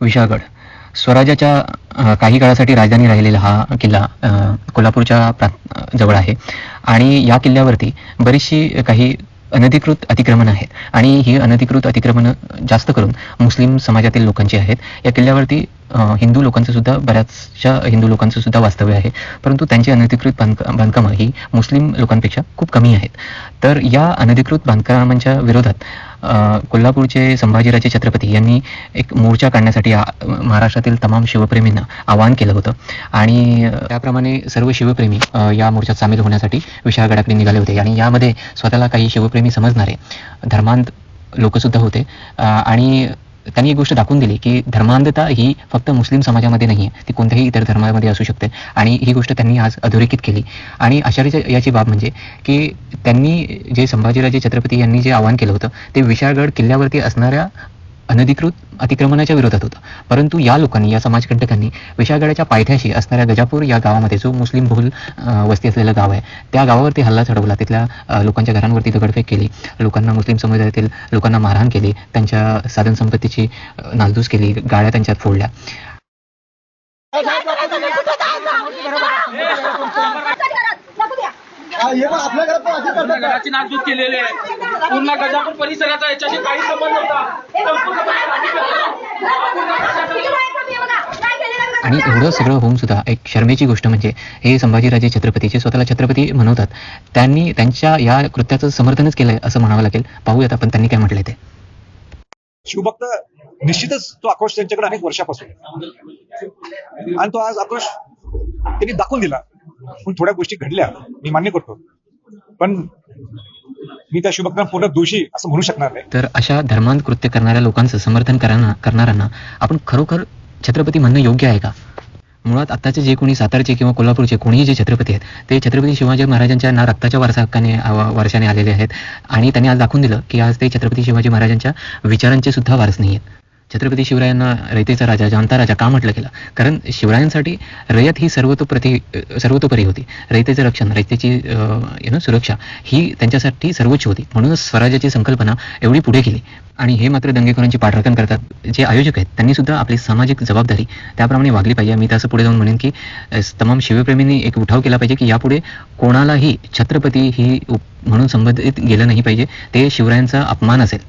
विशाळगड. स्वराज्याच्या काही काळासाठी राजधानी राहिलेला हा किल्ला कोल्हापूरच्या प्रा जवळ आहे. आणि या किल्ल्यावरती बरीचशी काही अनधिकृत अतिक्रमण आहेत. आणि ही अनधिकृत अतिक्रमणं जास्त करून मुस्लिम समाजातील लोकांची आहेत. या किल्ल्यावरती हिंदू लोकांचं सुद्धा बऱ्याचशा हिंदू लोकांचं सुद्धा वास्तव्य आहे. परंतु त्यांची अनधिकृत बांधका बांधकामं ही मुस्लिम लोकांपेक्षा खूप कमी आहेत. तर या अनधिकृत बांधकामांच्या विरोधात कोल्हापूरचे संभाजीराजे छत्रपती यांनी एक मोर्चा काढण्यासाठी महाराष्ट्रातील तमाम शिवप्रेमींना आवाहन केलं होतं. आणि त्याप्रमाणे सर्व शिवप्रेमी या मोर्चात सामील होण्यासाठी विशाळगडाकडे निघाले होते. आणि यामध्ये स्वतःला काही शिवप्रेमी समजणारे धर्मांत लोकसुद्धा होते. आणि त्यांनी एक गोष्ट दाखवून दिली की धर्मांधता ही फक्त मुस्लिम समाजामध्ये नाही आहे. ती कोणत्याही इतर धर्मामध्ये असू शकते. आणि ही गोष्ट त्यांनी आज अधोरेखित केली. आणि आश्चर्याची याची बाब म्हणजे की त्यांनी जे संभाजीराजे छत्रपती यांनी जे आवाहन केलं होतं ते विशाळगड किल्ल्यावरती असणाऱ्या अनधिकृत अतिक्रमणाच्या विरोधात होतं. परंतु या लोकांनी या समाजकंटकांनी विशाळगडाच्या पायथ्याशी असणाऱ्या गजापूर या गावामध्ये जो मुस्लिम बहुल वस्ती असलेलं गाव आहे त्या गावावरती हल्ला चढवला. तिथल्या लोकांच्या घरांवरती दगडफेक केली. लोकांना मुस्लिम समुदायातील लोकांना मारहाण केली. त्यांच्या साधन संपत्तीची नासधूस केली. गाड्या त्यांच्यात फोडल्या. हा, हे आपल्या घरात पण असंच करतात का? घराची नासधूस केलेली आहे. पूर्ण गजापूर परिसराचा याच्याशी काही संबंध नव्हता संपूर्ण आणि एवढं सगळं होऊन सुद्धा एक शर्मेची गोष्ट म्हणजे हे संभाजीराजे छत्रपती जे स्वतःला छत्रपती म्हणवतात. त्यांनी त्यांच्या या कृत्याचं समर्थनच केलंय असं म्हणावं लागेल. पाहूयात आपण त्यांनी काय म्हटलंय ते. शिवभक्त निश्चितच तो आक्रोश त्यांच्याकडे अनेक वर्षापासून. आहे. आणि तो आज आक्रोश त्यांनी दाखवून दिला. पण थोड्या गोष्टी घडल्या. मी मान्य करतो. पण मी त्या शिवभक्तांना पूर्ण दोषी असं म्हणू शकणार नाही. तर अशा धर्मांत कृत्य करणाऱ्या लोकांचं समर्थन करणाऱ्यांना आपण खरोखर छत्रपती म्हणणं योग्य आहे का? मुळात आत्ताचे जे कोणी सातारचे किंवा कोल्हापूरचे कोणीही जे छत्रपती आहेत ते छत्रपती शिवाजी महाराजांच्या ना रक्ताच्या वारसा हक्काने अ, आलेले आहेत आणि त्यांनी आज दाखवून दिलं की आज ते छत्रपती शिवाजी महाराजांच्या विचारांचे सुद्धा वारस नाही आहेत छत्रपती शिवरायांना रयतेचा राजा जाणता राजा का म्हटलं गेलं? कारण शिवरायांसाठी रयत ही सर्वतोप्रती सर्वतोपरी होती. रयतेचं रक्षण रयतेची यु नो सुरक्षा ही त्यांच्यासाठी सर्वोच्च होती. म्हणूनच स्वराज्याची संकल्पना एवढी पुढे गेली. आणि हे मात्र दंगेखोरांची पाठराखण करतात जे आयोजक आहेत. त्यांनी सुद्धा आपली सामाजिक जबाबदारी त्याप्रमाणे वागली पाहिजे. मी तसं पुढे जाऊन म्हणेन की तमाम शिवप्रेमींनी एक उठाव केला पाहिजे की यापुढे कोणालाही छत्रपती ही म्हणून संबंधित गेलं नाही पाहिजे. ते शिवरायांचा अपमान असेल.